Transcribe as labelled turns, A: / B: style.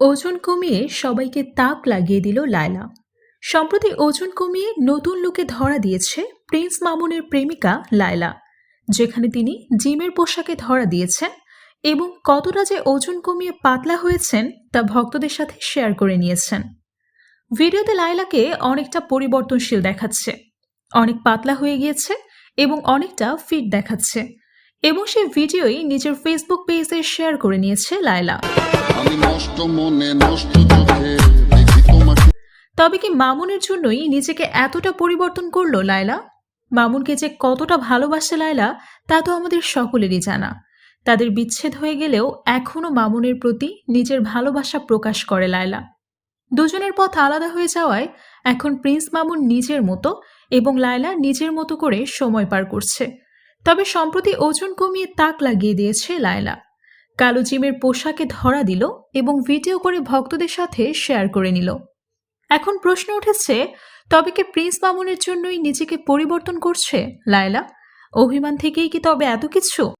A: ওজন কমিয়ে সবাইকে তাক লাগিয়ে দিল লায়লা। সম্প্রতি ওজন কমিয়ে নতুন লোকে ধরা দিয়েছে প্রিন্স মামুনের প্রেমিকা লায়লা, যেখানে তিনি জিমের পোশাকে ধরা দিয়েছেন এবং কতটা যে ওজন কমিয়ে পাতলা হয়েছেন তা ভক্তদের সাথে শেয়ার করে নিয়েছেন। ভিডিওতে লায়লাকে অনেকটা পরিবর্তনশীল দেখাচ্ছে, অনেক পাতলা হয়ে গিয়েছে এবং অনেকটা ফিট দেখাচ্ছে। এবং সেই ভিডিওই নিজের ফেসবুক পেজে শেয়ার করে নিয়েছে লায়লা। তবে কি মামুনের জন্যই নিজেকে এতটা পরিবর্তন করল লায়লা? মামুনকে যে কতটা ভালোবাসে লায়লা তা তো আমাদের সকলেরই জানা। তাদের বিচ্ছেদ হয়ে গেলেও এখনও মামুনের প্রতি নিজের ভালোবাসা প্রকাশ করে লায়লা। দুজনের পথ আলাদা হয়ে যাওয়ায় এখন প্রিন্স মামুন নিজের মতো এবং লায়লা নিজের মতো করে সময় পার করছে। তবে সম্প্রতি ওজন কমিয়ে তাক লাগিয়ে দিয়েছে লায়লা। কালো জিমের পোশাকে ধরা দিল এবং ভিডিও করে ভক্তদের সাথে শেয়ার করে নিল। এখন প্রশ্ন উঠেছে, তবে কি প্রিন্স মামুনের জন্যই নিজেকে পরিবর্তন করছে লায়লা? অভিমান থেকেই কি তবে এত কিছু?